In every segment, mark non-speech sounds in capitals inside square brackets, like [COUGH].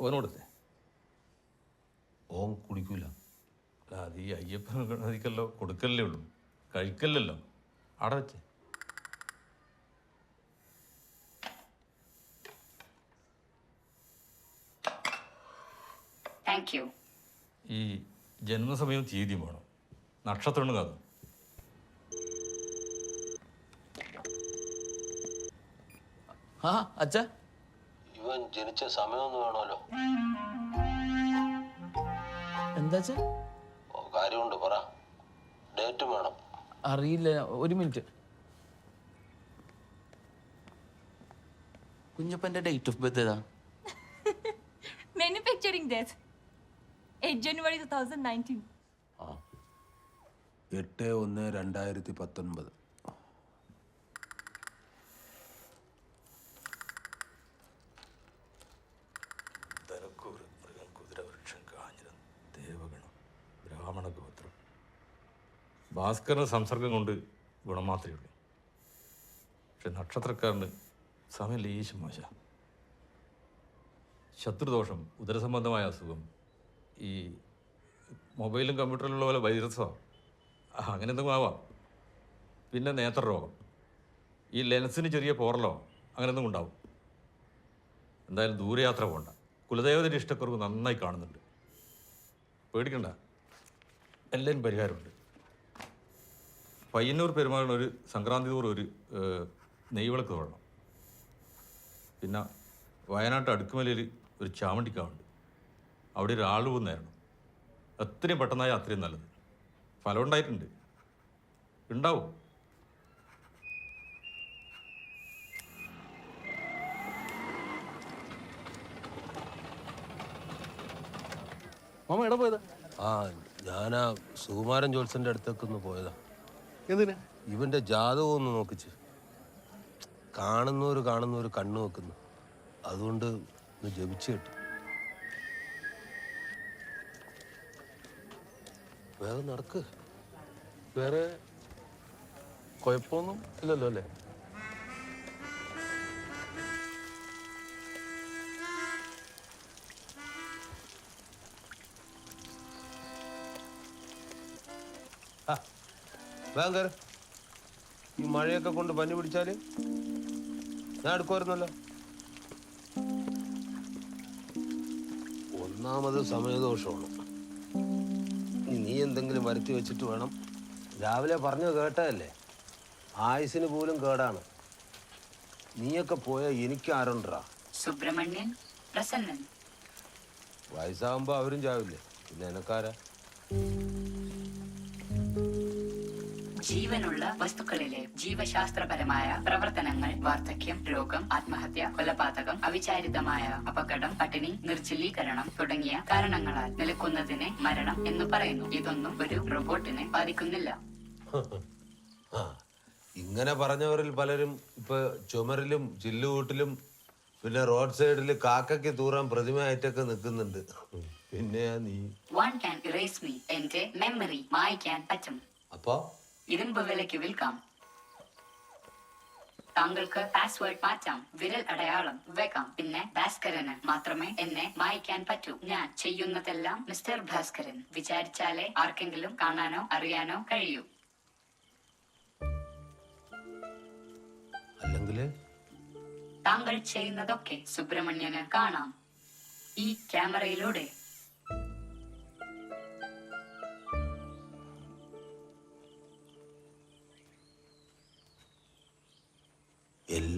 ഓനോടത്തെ ഓൻ കുടിക്കൂല. അത് ഈ അയ്യപ്പൻ ഗണതിക്കല്ലോ കൊടുക്കല്ലേ ഉള്ളൂ. കഴിക്കല്ലല്ലോ. അവിടെ വെച്ചേ. ഈ ജന്മസമയം തീയതി വേണം. നക്ഷത്രം കാదు ആ അച്ഛ. ഇവൻ ജനിച്ച സമയമൊന്നും വേണമല്ലോ. എന്താ ഓ, കാര്യമുണ്ട് പറ. ഡേറ്റും വേണം. അറിയില്ല ഒരു മിനിറ്റ്. കുഞ്ഞപ്പന്റെ ഡേറ്റ് ഓഫ് ബർത്ത് ഏതാ? [LAUGHS] Manufacturing death. 8 January 2019. എട്ട് ഒന്ന് രണ്ടായിരത്തി പത്തൊൻപത്. ഭാസ്കരന് സംസർഗം കൊണ്ട് ഗുണം മാത്രമേ ഉള്ളൂ. പക്ഷെ നക്ഷത്രക്കാരന് സമയം ലേശം മോശ. ശത്രുദോഷം ഉദരസംബന്ധമായ അസുഖം ഈ മൊബൈലും കമ്പ്യൂട്ടറിലുള്ള പോലെ വൈറസോ അങ്ങനെ എന്തെങ്കിലും ആവാം. പിന്നെ നേത്രരോഗം ഈ ലെൻസിന് ചെറിയ പോറലോ അങ്ങനെ എന്തെങ്കിലും ഉണ്ടാവും. എന്തായാലും ദൂരയാത്ര പോകണ്ട കുലദേവതയുടെ ഇഷ്ടക്കുറവ് നന്നായി കാണുന്നുണ്ട്. പേടിക്കണ്ട. എല്ലാവരും പരിഹാരമുണ്ട്. പയ്യന്നൂർ പെരുമാളിന് ഒരു സംക്രാന്തി തോറും ഒരു നെയ്വിളക്ക് തൊഴണം പിന്നെ വയനാട്ട് അടുക്കുമലയിൽ ഒരു ചാമണ്ടിക്കാവുണ്ട് അവിടെ ഒരു ആളുവ് നേരണം എത്രയും പെട്ടെന്നായ അത്രയും നല്ലത്. ഫലം ഉണ്ടായിട്ടുണ്ട്. ഉണ്ടാവും. മാമ എവിടെ പോയതാ? ആ ഞാനാ സുകുമാരൻ ജോത്സന്റെ അടുത്തേക്ക് ഒന്ന് പോയതാ. എന്തിനാ? ഇവന്റെ ജാതകം ഒന്ന് നോക്കിച്ച്. കാണുന്നവര് കാണുന്നവര് കണ്ണു വെക്കുന്നു. അതുകൊണ്ട് ഒന്ന് ജപിച്ചു കിട്ടും. വേഗം നടക്ക്. വേറെ കുഴപ്പമൊന്നും ഇല്ലല്ലോ അല്ലേ? വേഗം കയറി ഈ മഴയൊക്കെ കൊണ്ട് പനി പിടിച്ചാൽ ഞാൻ എടുക്കുമായിരുന്നല്ലോ. ഒന്നാമത് സമയദോഷമാണ്. നീ എന്തെങ്കിലും വരുത്തി വെച്ചിട്ട് വേണം. രാവിലെ പറഞ്ഞു കേട്ടതല്ലേ? ആയുസിന് പോലും കേടാണ്. നീയൊക്കെ പോയാൽ എനിക്ക് ആരുണ്ടാ? സുബ്രഹ്മണ്യൻ പ്രസന്നൻ. വയസ്സാകുമ്പോ അവരും ചാവില്ലേ? പിന്നെ എനക്കാരാ? ജീവനുള്ള വസ്തുക്കളിലെ ജീവശാസ്ത്രപരമായ പ്രവർത്തനങ്ങൾ വാർദ്ധക്യം രോഗം ആത്മഹത്യ കൊലപാതകം അവിചാരിതമായ അപകടം പട്ടിണി നിർജലീകരണം തുടങ്ങിയ കാരണങ്ങളാൽ നിലക്കുന്നതിനെ മരണം എന്ന് പറയുന്നു. ഇതൊന്നും ഒരു റോബോട്ടിനെ ബാധിക്കുന്നില്ല. ഇങ്ങനെ പറഞ്ഞവരിൽ പലരും ഇപ്പൊ ചുമരിലും ചില്ലുകൂട്ടിലും പിന്നെ റോഡ് സൈഡിൽ കാക്കയ്ക്ക് തൂറാൻ പ്രതിമയായിട്ടൊക്കെ നിൽക്കുന്നുണ്ട്. പിന്നെ നീ വൺ ക്യാൻ ഇറേസ് മീ എന്റെ മെമ്മറി മായ്ക്കാൻ പറ്റും. അപ്പോ ഇരുമ്പ് വിലയ്ക്ക് വിൽക്കാം. താങ്കൾക്ക് പാസ്വേഡ് മാറ്റാം. വിരൽ അടയാളം വെക്കാം. പിന്നെ ഭാസ്കരന് മാത്രമേ എന്നെ മായ്ക്കാൻ പറ്റൂ. ഞാൻ ചെയ്യുന്നതെല്ലാം മിസ്റ്റർ ഭാസ്കരൻ. വിചാരിച്ചാലേ ആർക്കെങ്കിലും കാണാനോ അറിയാനോ കഴിയൂ. അല്ലെങ്കിൽ താങ്കൾ ചെയ്യുന്നതൊക്കെ സുബ്രഹ്മണ്യന് കാണാം. ഈ ക്യാമറയിലൂടെ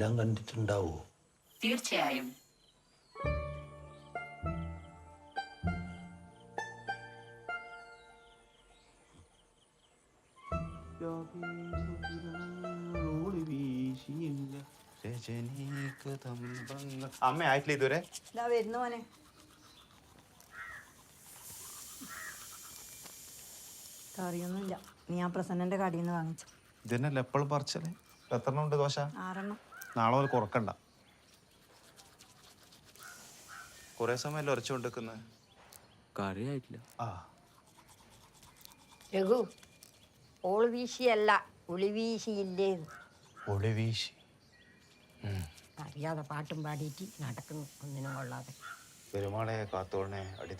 എല്ലാം കണ്ടിട്ടുണ്ടാവോ? തീർച്ചയായും. അമ്മ ആയിട്ടില്ല ഇതുവരെ? ഇതാ വരുന്നു മോനെ. കറിയൊന്നുമില്ല. നീ ആ പ്രസന്നന്റെ കടയിൽ നിന്ന് വാങ്ങിച്ചു. ഇതന്നെ എപ്പോഴും പറിച്ചല്ലേ എത്രണ്ണം ഉണ്ട് ദോശ? ആറെണ്ണം. നാളെ മുതൽ കുറക്കണ്ട. കുറെ സമയമല്ലേ ഉരച്ചുകൊണ്ടിരിക്കുന്നത് കാര്യമായിട്ടില്ല ആ. രഘു ഓൾ വീശിയല്ല ഉളി വീശിയില്ലേ? അറിയാതെ പാട്ടും പാടിയിട്ട് നടക്കുന്നു ഒന്നിനും കൊള്ളാതെ. പെരുമാളെ കാത്തോളിനെ അടി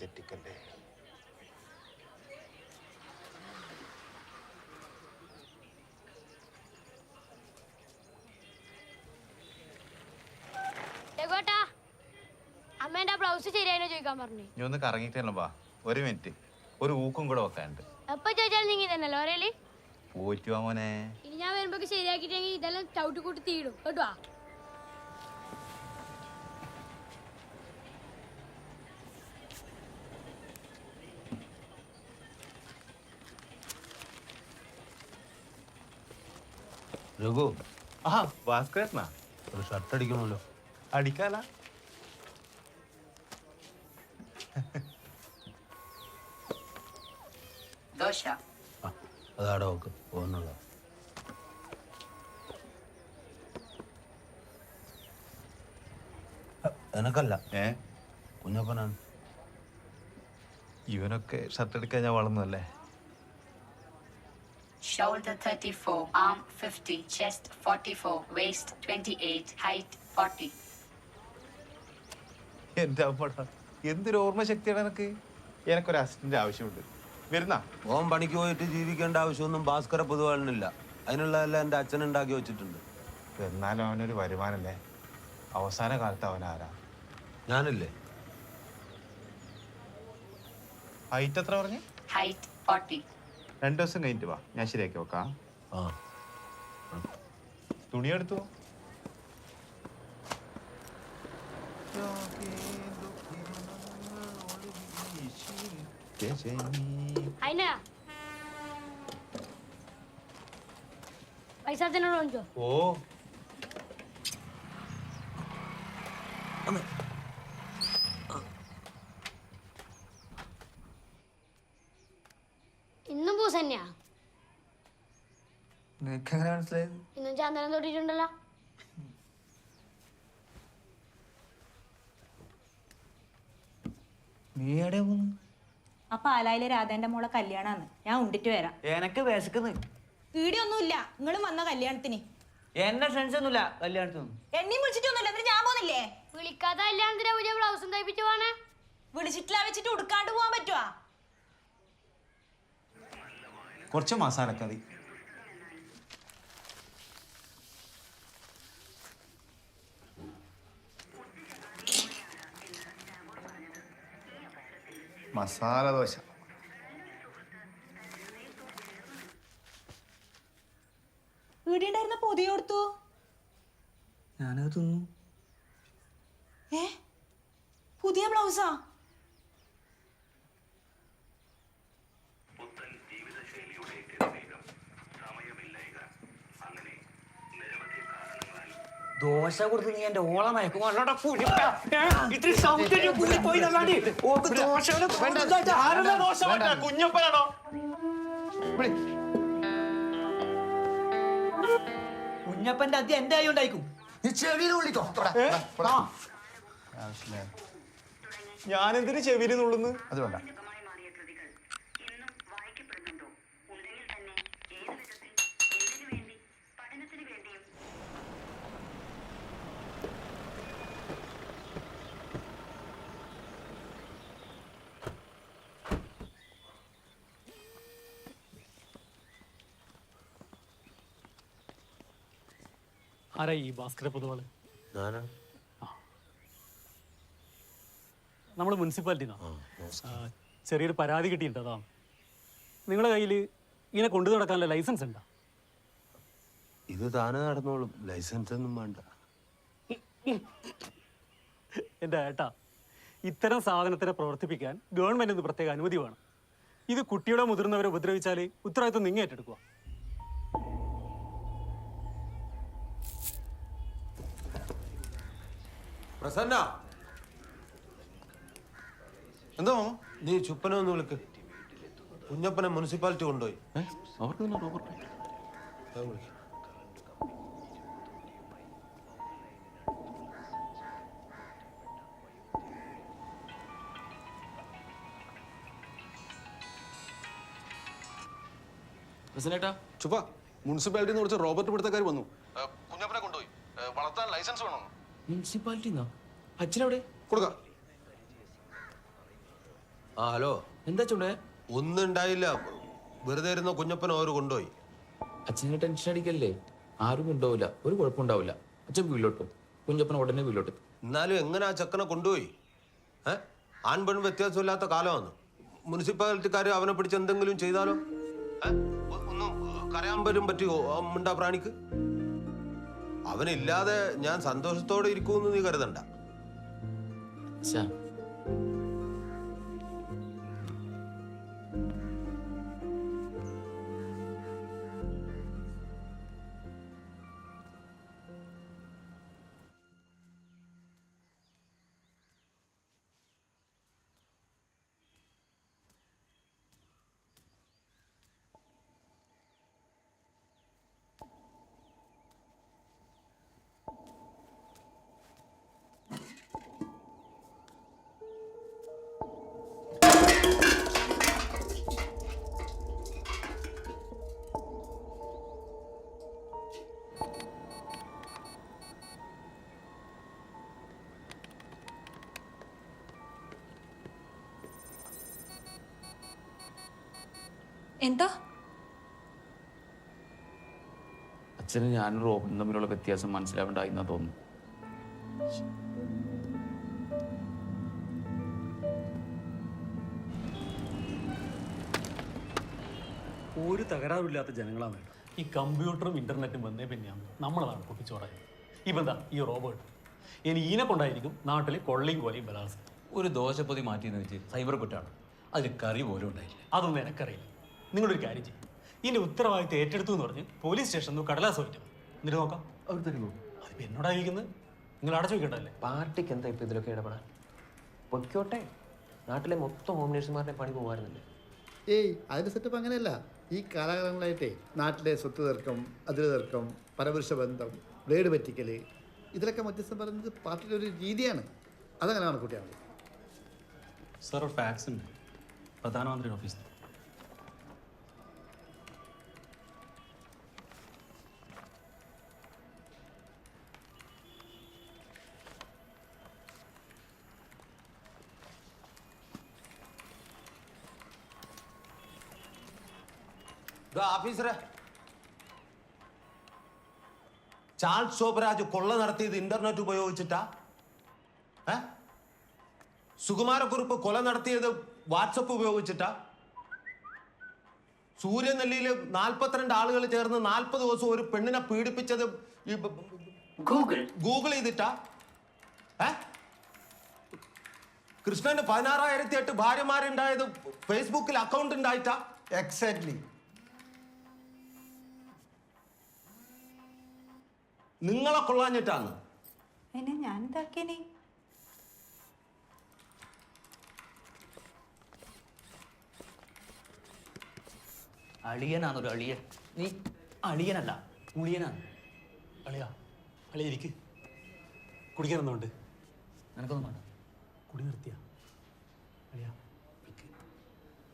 പറഞ്ഞു. നീ ഒന്ന് കറങ്ങിട്ടല്ലോ വാ. ഒരു മിനിറ്റ്. ഒരു ഊക്കും കൂടെ വെക്കാനുണ്ട്. എപ്പോ ചോദിച്ചാലും നീങ്ങി തന്നെയല്ലോ പോയിട്ട് വാ മോനെ. ഇനി ഞാൻ വരുമ്പോ ശരിയാക്കിട്ടെങ്കിൽ ഇതെല്ലാം ചവിട്ടി കൂട്ടി തീടും കേട്ടോ രഘു. ആ ഭാസ്കരനാ ഒരു ഷർട്ട് അടിക്കണമല്ലോ അടിക്കാല ദോശ. അതാടെ നോക്ക് പോകുന്നുള്ള എനക്കല്ല. ഏ? കുഞ്ഞപ്പനാണ്. ഇവനൊക്കെ ഷർട്ട് എടുക്കാൻ ഞാൻ വളർന്നല്ലേ shoulder 34 arm 50 chest 44 waist 28 height 40 എന്റെ അമ്മടാ. എന്തൊരു ഓർമ്മ ശക്തിയാണ് എനിക്ക്? എനിക്കൊരു അസിസ്റ്റന്റ് ആവശ്യമുണ്ട്. വരുന്ന? ഓം പണിക്ക് പോയിട്ട് ജീവിക്കേണ്ട ആവശ്യമൊന്നും ഭാസ്കര പൊതുവാളിനില്ല. അതിനുള്ളതെല്ലാം എന്റെ അച്ഛൻ ഉണ്ടാക്കി വെച്ചിട്ടുണ്ട്. എന്നാലും അവനൊരു വരുമാനല്ലേ? അവസാന കാലത്ത് അവൻ ഞാനല്ലേ ഞാനില്ലേ? ഹൈറ്റ് എത്ര പറഞ്ഞു? ഹൈറ്റ് 40 രണ്ടു ദിവസം കഴിഞ്ഞിട്ട് വാ. ഞാൻ ശരിയാക്കി വെക്കാം. ആ. തുണി എടുത്തു അതിനാ പൈസ തന്നോട് ചോദിച്ചോ ഓ ഇന്നും പൂസ തന്നെയാ നിനക്ക് എങ്ങനെ മനസ്സിലായത് ഇന്നും ചന്ദനം തൊട്ടിട്ടുണ്ടല്ലോ നീ എവിടെയാ പോകുന്നു ആ പാലായിലെ രാധേന്റെ മോളെ കല്യാണാന്ന്. ഞാൻ ഉണ്ടിട്ട് വരാം. എനക്ക് വിശക്കുന്നു. ഈടിയൊന്നുമില്ല നിങ്ങളും വന്ന കല്യാണത്തിന്. എന്റെ ഫ്രണ്ട്സ് ഒന്നുമില്ല കല്യാണത്തിനൊന്നും എന്നെയും വിളിച്ചിട്ടൊന്നുമില്ല. എന്നിട്ട് ഞാൻ പോന്നില്ലേ? വിളിക്കാതെ കല്യാണത്തിന് പുതിയ ബ്ലൗസും തയ്പ്പിച്ചു പോണേ? വിളിച്ചിട്ടില്ല വെച്ചിട്ട് ഉടുക്കാണ്ട് പോവാൻ പറ്റുവാ? കുറച്ച് മസാലക്കറി മസാല ദോശ. ഈടിയുണ്ടായിരുന്ന പൊതിയ കൊടുത്തു. ഞാനത് തിന്നു. ഏ? പുതിയ ബ്ലൗസാ? ദോശ കൊടുത്ത് നീ എന്റെ ഓള മയക്കും അല്ലോടാ കുഴിപ്പ. ഏ? ഇത്തിരി സൗന്ദര്യം കൂടിപ്പോയി എന്നല്ലാണ്ട് ഓക്ക് ദോശകൾ കൊടുത്തിട്ട് ആരുടെ ദോശ വേണ്ട? കുഞ്ഞപ്പനാണോ? കുഞ്ഞപ്പന്റെ അതി എന്റെ ആയി ഉണ്ടായിക്കും നീ ചെവിയിൽ വിളിക്കോ ഞാൻ എന്തിനു ചെവിയിൽ നുള്ളുന്നു? അത് വേണ്ട. ആരാ ഈ ഭാസ്കര പൊതുവാൾ നമ്മൾ മുനിസിപ്പാലിറ്റിന്നാ. ചെറിയൊരു പരാതി കിട്ടിയിട്ടുണ്ട് അതാണ് നിങ്ങളുടെ കയ്യിൽ ഇങ്ങനെ കൊണ്ടു നടക്കാനുള്ള ലൈസൻസ് ഉണ്ടോ? ഇത് താനെ നടന്നോളും. ലൈസൻസ് ഒന്നും വേണ്ട. എന്റെ ഏട്ടാ? ഇത്തരം സാധനത്തിനെ പ്രവർത്തിപ്പിക്കാൻ ഗവൺമെന്റ് പ്രത്യേക അനുമതി വേണം. ഇത് കുട്ടിയുടെ മുതിർന്നവരെ ഉപദ്രവിച്ചാൽ ഉത്തരവാദിത്വം നിങ്ങൾ ഏറ്റെടുക്കുക പ്രസന്ന. എന്താ മാമ? നീ ചുപ്പനെ ഒന്ന് വിളിക്ക്. കുഞ്ഞപ്പനെ മുനിസിപ്പാലിറ്റി കൊണ്ടുപോയി. അവർക്ക്. പ്രസിഡന്റേട്ടാ ചുപ്പ മുനിസിപ്പാലിറ്റിന്ന് കുറച്ച് റോബർട്ട് പിടുത്തക്കാർ വന്നു. കുഞ്ഞപ്പനെ കൊണ്ടുപോയി. വളർത്താൻ ലൈസൻസ് വേണം? മുനിസിപ്പാലിറ്റിന്നാ അച്ഛനെവിടെ? കൊടുക്കാം. ആ ഹലോ. എന്താ ചൂണ്ടേ ഒന്നും ഉണ്ടായില്ല. വെറുതെ ഇരുന്ന കുഞ്ഞപ്പൻ അവർ കൊണ്ടുപോയി. അച്ഛനെ ടെൻഷൻ അടിക്കല്ലേ? ആരും ഉണ്ടാവില്ല ഒരു കുഴപ്പമുണ്ടാവില്ല അച്ഛൻ വീട്ടിലോട്ടും കുഞ്ഞപ്പൻ ഉടനെ വീട്ടിലോട്ട് എന്നാലും എങ്ങനെ ആ ചക്കനെ കൊണ്ടുപോയി? ഏ? ആൺ പെൺ വ്യത്യാസമില്ലാത്ത കാലമാണ്. മുനിസിപ്പാലിറ്റിക്കാർ അവനെ പിടിച്ച് എന്തെങ്കിലും ചെയ്താലോ? ഒന്നും കരയാൻ വരും പറ്റുമോ മുണ്ടാ മിണ്ടാ പ്രാണിക്ക്? അവനില്ലാതെ ഞാൻ സന്തോഷത്തോടെ ഇരിക്കുമെന്ന് നീ കരുതണ്ട. എന്താ? അച്ഛന് ഞാനും റോബിനും തമ്മിലുള്ള വ്യത്യാസം മനസ്സിലാവേണ്ടായി എന്നാ തോന്നുന്നു. ഒരു തകരാറില്ലാത്ത ജനങ്ങളാണ് വേണ്ടത് ഈ കമ്പ്യൂട്ടറും ഇന്റർനെറ്റും വന്നേ പിന്നെയാണ് നമ്മളതാണ് പൊട്ടിച്ചോറായത്. ഇപ്പം എന്താ ഈ റോബോട്ട്? ഇനി ഈനെ കൊണ്ടായിരിക്കും നാട്ടിൽ കൊള്ളയും കൊലയും ബലാത്സംഗം. ഒരു ദോശപ്പൊതി മാറ്റിയെന്ന് വെച്ച് സൈബർ കുറ്റാണ്. അതിൽ കറി പോലും ഉണ്ടായില്ല. അതൊന്നും എനക്കറിയില്ല. നിങ്ങളൊരു കാര്യം ചെയ്യും. ഇതിന്റെ ഉത്തരവാദിത്തം ഏറ്റെടുത്തു എന്ന് പറഞ്ഞ് പോലീസ് സ്റ്റേഷനിൽ നിന്ന് കടലാസ് വയ്ക്കും എന്നിട്ട് നോക്കാം. അവർ തരുമോ അതിപ്പോ എന്നോടായിരിക്കുന്നത് നിങ്ങൾ അടച്ചു വെക്കണ്ടല്ലേ പാർട്ടിക്ക് എന്താ ഇപ്പൊ ഇതിലൊക്കെ ഇടപെടാൻ? പൊയ്ക്കോട്ടെ. നാട്ടിലെ മൊത്തം ഹോം നേഴ്സുമാരുടെ പണി പോകാറുന്നില്ലേ ഏയ് അതിന്റെ സെറ്റപ്പ് അങ്ങനെയല്ല. ഈ കാലാകാലങ്ങളായിട്ടേ നാട്ടിലെ സ്വത്ത് തർക്കം അതിര് തർക്കം പരപുരുഷ ബന്ധം ബ്ലേഡ് പറ്റിക്കൽ ഇതിലൊക്കെ മധ്യസ്ഥം പറയുന്നത് പാർട്ടിയുടെ ഒരു രീതിയാണ്. അതങ്ങനെ കുട്ടിയാണ് സർ സാർ ഒരു ഫാക്സ് ഉണ്ട്. പ്രധാനമന്ത്രിയുടെ ഓഫീസിൽ ഓഫീസറെ ചാൾസ് ശോഭരാജ് കൊള്ള നടത്തിയത് ഇന്റർനെറ്റ് ഉപയോഗിച്ചിട്ടാ? ഏ? സുകുമാരക്കുറുപ്പ് കൊല നടത്തിയത് വാട്സപ്പ് ഉപയോഗിച്ചിട്ടാ? സൂര്യനെല്ലിയിൽ നാൽപ്പത്തിരണ്ട് ആളുകൾ ചേർന്ന് നാൽപ്പത് ദിവസം ഒരു പെണ്ണിനെ പീഡിപ്പിച്ചത് ഗൂഗിൾ ഗൂഗിൾ ചെയ്തിട്ടാ? ഏ? കൃഷ്ണന് പതിനാറായിരത്തി എട്ട് ഭാര്യമാരുണ്ടായത് ഫേസ്ബുക്കിൽ അക്കൗണ്ട് ഉണ്ടായിട്ടാ? എക്സാക്ട്ലി നിങ്ങളെ കൊള്ളാഞ്ഞിട്ടാണ്. അതിനെ ഞാൻ എന്താക്കിയേ അളിയനാന്നൊരു അളിയൻ. നീ അളിയനല്ല ഉളിയനാണ് അളിയാ അളിയ ഇരിക്ക്. കുടിക്കാനൊന്നുണ്ട് നിനക്കൊന്നും വേണ്ട. കുടി നിർത്തിയാ. അളിയാ.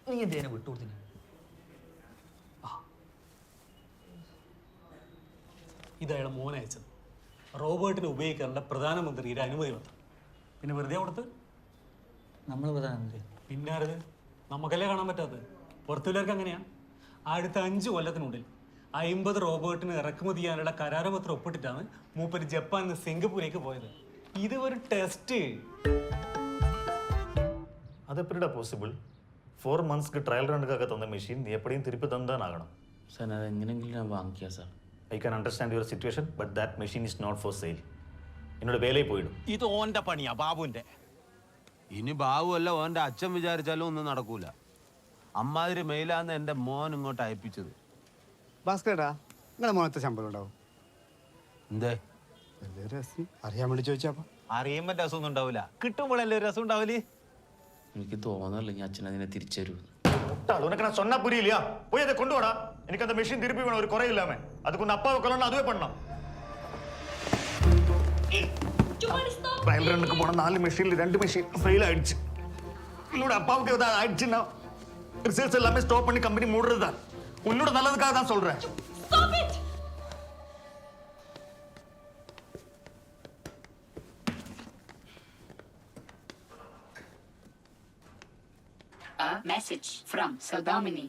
നീ എന്തേനെ വിട്ടുകൊടുത്തിന് ഇത് അയാൾ മോനയച്ചത് റോബോട്ടിനെ ഉപയോഗിക്കാനുള്ള പ്രധാനമന്ത്രിയുടെ അനുമതി പത്രം. പിന്നെ വെറുതെ കൊടുത്ത്? നമ്മൾ പ്രധാനമന്ത്രി. പിന്നെ ആരത്? നമുക്കല്ലേ കാണാൻ പറ്റാത്തത്? പുറത്തുള്ളവർക്ക് അങ്ങനെയാണ് അടുത്ത അഞ്ച് കൊല്ലത്തിനുള്ളിൽ അമ്പത് റോബോട്ടിന് ഇറക്കുമതി ചെയ്യാനുള്ള കരാറുപത്രം ഒപ്പിട്ടിട്ടാണ് മൂപ്പര് ജപ്പാനിൽ നിന്ന് സിംഗപ്പൂരേക്ക് പോയത്. ഇത് ഒരു ടെസ്റ്റ് അതെപ്പോഴാ പോസിബിൾ ഫോർ മന്ത്സ് ട്രയൽ റണ്ണുക്കാകെ തന്ന മെഷീൻ നീ എപ്പോഴും തിരിപ്പ് തന്നാകണം സാർ അത് എങ്ങനെയെങ്കിലും ഞാൻ വാങ്ങിക്കാം sir. I can understand your situation but that machine is not for sale എന്നോട് വേലയിൽ പോയിടും. ഇത് ഓന്റെ പണിയാ ബാബുവിന്റെ. ഇനി ബാബു അല്ല ഓന്റെ അച്ഛൻ വിചാരിച്ചാലും ഒന്നും നടക്കൂല. അമ്മാതിരി മെയിലാന്ന് എന്റെ മോൻ ഇങ്ങോട്ട് അയപ്പിച്ചത്. ഭാസ്കരേട്ടാ നിങ്ങളെ മോനത്തെ ശമ്പളം ഉണ്ടാവും. എന്തേ? അറിയാൻ വേണ്ടി ചോദിച്ചാപ്പ. അറിയുമ്പോ രസമൊന്നും ഉണ്ടാവില്ല കിട്ടുമ്പോഴല്ലേ രസം ഉണ്ടാവില്ലേ എനിക്ക് തോന്നല്ല ഞാൻ അച്ഛൻ അതിനെ തിരിച്ചു തരൂ ഉനക്കണ പുരിയില്ല പോയി അത് കൊണ്ടുപോടാ. எனக்கு அந்த மிஷின் திருப்பி வேணும். ஒரு குறை இல்லாம. அதுக்கு உன் அப்பாவை கொல்லணும் அதுவே பண்ணலாம் ட்ரையல் ரன்னுக்கு போன நாலு மெஷின்ல ரெண்டு மெஷின் ஃபெயில் ஆயிடுச்சு. உன்னோட அப்பாவுக்கு ஏதாவது ஆயிடுச்சுன்னா ரிசல்ட்ஸ் எல்லாமே ஸ்டாப் பண்ணி கம்பெனி மூடுறது? தான் உன்னோட நல்லதுக்காக தான் சொல்றேன். message from Saudamini.